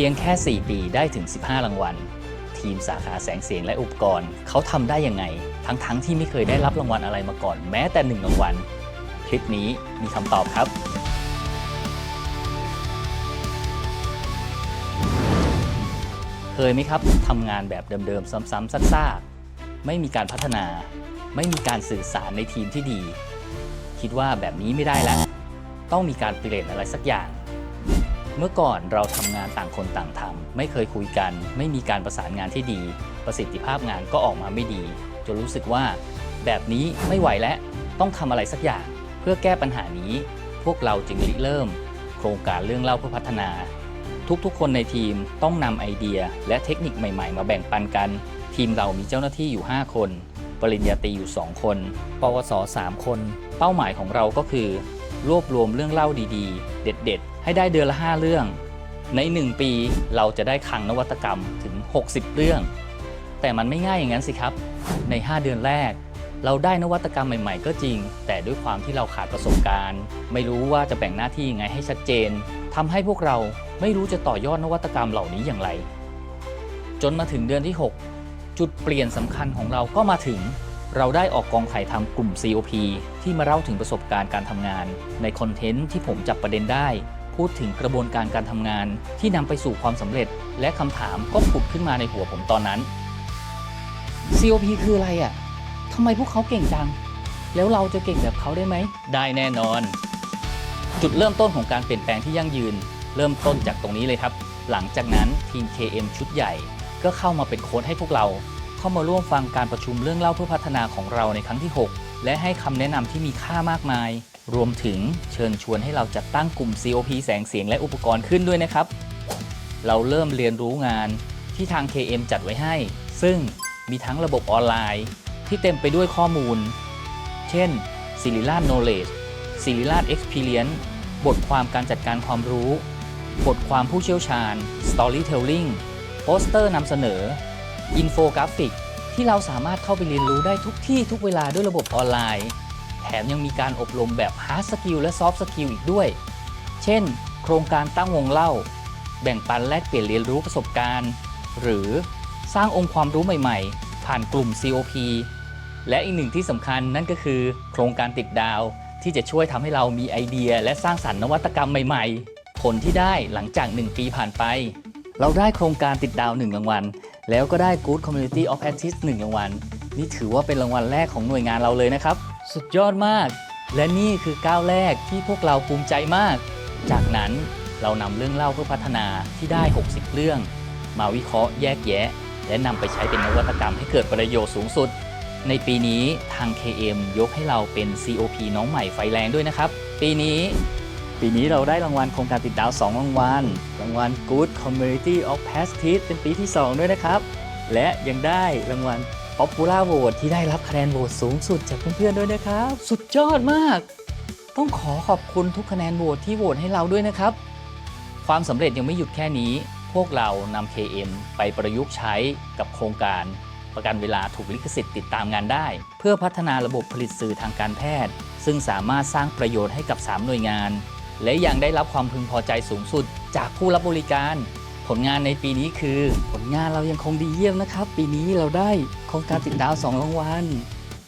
พียงแค่ 4 ปีได้ถึง 15 รางวัล ทีมสาขาแสงเสียงและอุปกรณ์ เขาทำได้ยังไง ทั้งๆทที่ไม่เคยได้รับรางวัลอะไรมาก่อน แม้แต่หนึ่งรางวัล คลิปนี้มีคำตอบครับ เคยไหมครับทำงานแบบเดิมๆ ซ้ำๆซากๆ ไม่มีการพัฒนา ไม่มีการสื่อสารในทีมที่ดี คิดว่าแบบนี้ไม่ได้แล้ว ต้องมีการเปลี่ยนอะไรสักอย่าง เมื่อก่อนเราทำงานต่างคนต่างทำไม่เคยคุยกัน ไม่มีการประสานงานที่ดี ประสิทธิภาพงานก็ออกมาไม่ดี จนรู้สึกว่า แบบนี้ไม่ไหวแล้วต้องทำอะไรสักอย่าง เพื่อแก้ปัญหานี้ พวกเราจึงริเริ่ม โครงการเรื่องเล่าเพื่อพัฒนา ทุกๆ คนในทีมต้องนำไอเดียและเทคนิคใหม่ๆ มาแบ่งปันกัน ทีมเรามีเจ้าหน้าที่อยู่ 5 คน ปริญญาตรีอยู่ 2 คน ปวส 3 คน เป้าหมายของเราก็คือ รวบรวมเรื่องเล่าดีๆ เด็ด ๆ ให้ได้เดือนละ 5 เรื่อง ใน 1 ปีเราจะได้คลังนวัตกรรมถึง 60 เรื่อง แต่มันไม่ง่ายอย่างนั้นสิครับ ใน 5 เดือนแรก เราได้นวัตกรรมใหม่ ๆ ก็จริง แต่ด้วยความที่เราขาดประสบการณ์ ไม่รู้ว่าจะแบ่งหน้าที่ยังไงให้ชัดเจนทำให้พวกเราไม่รู้จะต่อยอดนวัตกรรมเหล่านี้อย่างไร จนมาถึงเดือนที่ 6 จุดเปลี่ยนสำคัญของเราก็มาถึงเราได้ออกกองถ่ายทำกลุ่ม COP ที่มาเล่าถึงประสบการณ์การทำงาน ในคอนเทนต์ที่ผมจับประเด็นได้ พูดถึงกระบวนการการทำงาน ที่นำไปสู่ความสำเร็จ และคำถามก็ผุดขึ้นมาในหัวผมตอนนั้น COP คืออะไรอะ่ะทำไมพวกเขาเก่งจัง แล้วเราจะเก่งแบบเขาได้ไหม ได้แน่นอน จุดเริ่มต้นของการเปลี่ยนแปลงที่ยั่งยืน เริ่มต้นจากตรงนี้เลยครับ หลังจากนั้นทีม KM ชุดใหญ่ ก็เข้ามาเป็นโค้ชให้พวกเรา เข้ามาร่วมฟังการประชุมเรื่องเล่าเพื่อพัฒนาของเราในครั้งที่ 6 และให้คำแนะนำที่มีค่ามากมาย รวมถึงเชิญชวนให้เราจัดตั้งกลุ่ม COP แสงเสียงและอุปกรณ์ขึ้นด้วยนะครับ เราเริ่มเรียนรู้งานที่ทาง KM จัดไว้ให้ ซึ่งมีทั้งระบบออนไลน์ ที่เต็มไปด้วยข้อมูล เช่น s i r i l a Knowledge s i r i l a Experience บทความการจัดการความรู้ บทความผู้เชี่ยวชาญ Storytelling โปสเตอร์นำเสนอ อินโฟกราฟิก ที่เราสามารถเข้าไปเรียนรู้ได้ทุกที่ทุกเวลาด้วยระบบออนไลน์ แถมยังมีการอบรมแบบ Hard Skill และ Soft Skill อีกด้วย เช่น โครงการตั้งวงเล่า แบ่งปันแลกเปลี่ยนเรียนรู้ประสบการณ์ หรือสร้างองค์ความรู้ใหม่ๆ ผ่านกลุ่ม COP และอีกหนึ่งที่สำคัญนั่นก็คือ โครงการติดดาว ที่จะช่วยทำให้เรามีไอเดีย และสร้างสรรค์นวัตกรรมใหม่ ๆ ผลที่ได้หลังจาก 1 ปีผ่านไป เราได้โครงการติดดาว 1 รางวัล แล้วก็ได้ Good Community of Practice 1รางวัล นี่ถือว่าเป็นรางวัลแรกของหน่วยงานเราเลยนะครับ สุดยอดมาก และนี่คือก้าวแรกที่พวกเราภูมิใจมาก จากนั้นเรานำเรื่องเล่าเพื่อพัฒนาที่ได้ 60 เรื่อง มาวิเคราะห์แยกแยะ และนำไปใช้เป็นนวัตกรรมให้เกิดประโยชน์สูงสุด ในปีนี้ทาง KM ยกให้เราเป็น COP น้องใหม่ไฟแรงด้วยนะครับ ปีนี้ปีนี้เราได้รางวัลโครงการติดดาว 2 รางวัล รางวัล Good Community of Practice เป็นปีที่ 2 ด้วยนะครับ และยังได้รางวัล Popular Vote ที่ได้รับคะแนนโหวตสูงสุดจากเพื่อนๆด้วยนะครับ สุดยอดมาก ต้องขอขอบคุณทุกคะแนนโหวตที่โหวตให้เราด้วยนะครับ ความสำเร็จยังไม่หยุดแค่นี้ พวกเรานำ KM ไปประยุกต์ใช้กับโครงการ ประกันเวลาถูกลิขสิทธิ์ติดตามงานได้ เพื่อพัฒนาระบบผลิตสื่อทางการแพทย์ ซึ่งสามารถสร้างประโยชน์ให้กับ 3 หน่วยงาน และยังได้รับความพึงพอใจสูงสุดจากผู้รับบริการ ผลงานในปีนี้คือ ผลงานเรายังคงดีเยี่ยมนะครับ ปีนี้เราได้โครงการติดดาว 2 รางวัล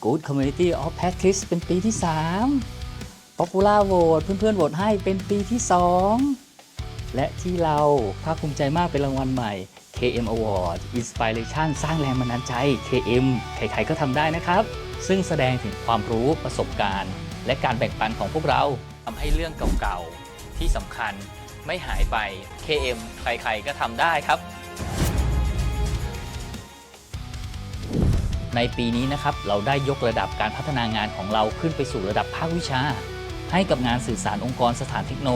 Good Community of Practice เป็นปีที่ 3 Popular Vote เพื่อนๆโหวตให้เป็นปีที่ 2 และที่เราภาคภูมิใจมากเป็นรางวัลใหม่ KM Award Inspiration สร้างแรงบันดาลใจ KM ใครๆก็ทำได้นะครับ ซึ่งแสดงถึงความรู้ประสบการณ์ และการแบ่งปันของพวกเราทำให้เรื่องเก่าๆ ที่สำคัญ ไม่หายไป KM ใครๆก็ทำได้ครับ ในปีนี้นะครับเราได้ยกระดับการพัฒนางานของเราขึ้นไปสู่ระดับภาควิชา ให้กับงานสื่อสารองค์กรสถานเทคโน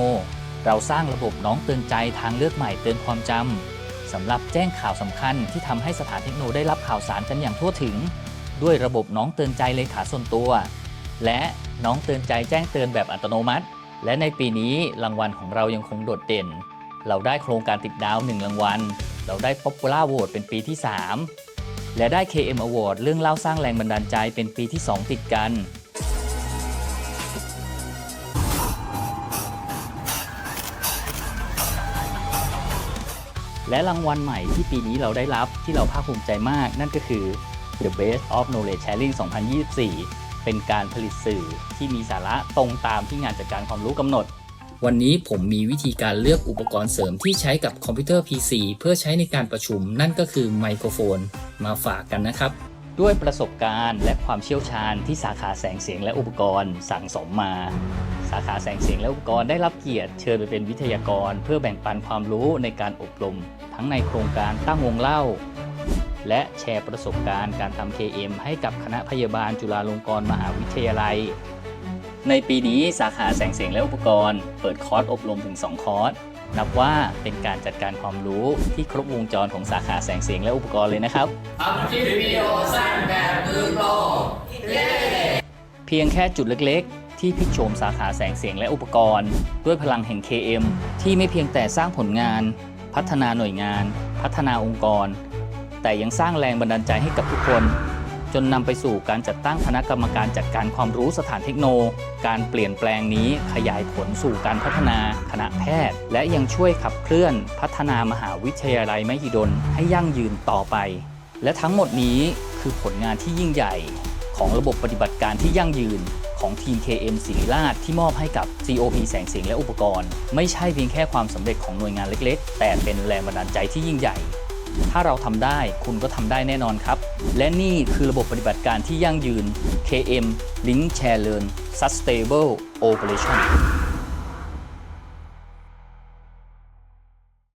เราสร้างระบบน้องเตือนใจทางเลือกใหม่เตือนความจำสำหรับแจ้งข่าวสำคัญที่ทำให้สถานเทคโนได้รับข่าวสารกันอย่างทั่วถึง ด้วยระบบน้องเตือนใจเลขาส่วนตัว และน้องเตือนใจแจ้งเตือนแบบอัตโนมัติ และในปีนี้รางวัลของเรายังคงโดดเด่น เราได้โครงการติดดาวหนึ่งรางวัล เราได้ Popular Vote เป็นปีที่ 3 และได้ KM Award เรื่องเล่าสร้างแรงบันดาลใจเป็นปีที่ 2 ติดกัน และรางวัลใหม่ที่ปีนี้เราได้รับที่เราภาคภูมิใจมากนั่นก็คือ The Best of Knowledge Sharing 2024 เป็นการผลิตสื่อที่มีสาระตรงตามที่งานจัดการความรู้กำหนด วันนี้ผมมีวิธีการเลือกอุปกรณ์เสริมที่ใช้กับคอมพิวเตอร์ PC เพื่อใช้ในการประชุม นั่นก็คือไมโครโฟน มาฝากกันนะครับ ด้วยประสบการณ์และความเชี่ยวชาญที่สาขาแสงเสียงและอุปกรณ์สั่งสมมา สาขาแสงเสียงและอุปกรณ์ได้รับเกียรติเชิญไปเป็นวิทยากร เพื่อแบ่งปันความรู้ในการอบรม ทั้งในโครงการตั้งวงเล่า และแชร์ประสบการณ์การทำ KM ให้กับคณะพยาบาลจุฬาลงกรณ์มหาวิทยาลัย ในปีนี้สาขาแสงเสียงและอุปกรณ์ เปิดคอร์สอบรมถึง 2 คอร์ส นับว่าเป็นการจัดการความรู้ที่ครบวงจรของสาขาแสงเสียงและอุปกรณ์เลยนะครับเพียงแค่จุดเล็กๆ ที่พลิกโฉมสาขาแสงเสียงและอุปกรณ์ ด้วยพลังแห่ง KM ที่ไม่เพียงแต่สร้างผลงาน พัฒนาหน่วยงาน พัฒนาองค์กร แต่ยังสร้างแรงบันดาลใจให้กับทุกคน จนนำไปสู่การจัดตั้งคณะกรรมการจัดการความรู้สถานเทคโน การเปลี่ยนแปลงนี้ขยายผลสู่การพัฒนาคณะแพทย์ และยังช่วยขับเคลื่อนพัฒนามหาวิทยาลัยมหิดลให้ยั่งยืนต่อไป และทั้งหมดนี้คือผลงานที่ยิ่งใหญ่ ของระบบปฏิบัติการที่ยั่งยืนของทีม KM ศิริราชที่มอบให้กับ COP แสงเสียงและอุปกรณ์ ไม่ใช่เพียงแค่ความสำเร็จของหน่วยงานเล็ก ๆ แต่เป็นแรงบันดาลใจที่ยิ่งใหญ่ ถ้าเราทำได้คุณก็ทำได้แน่นอนครับ และนี่คือระบบปฏิบัติการที่ยั่งยืน KM Link Share Learn Sustainable Operation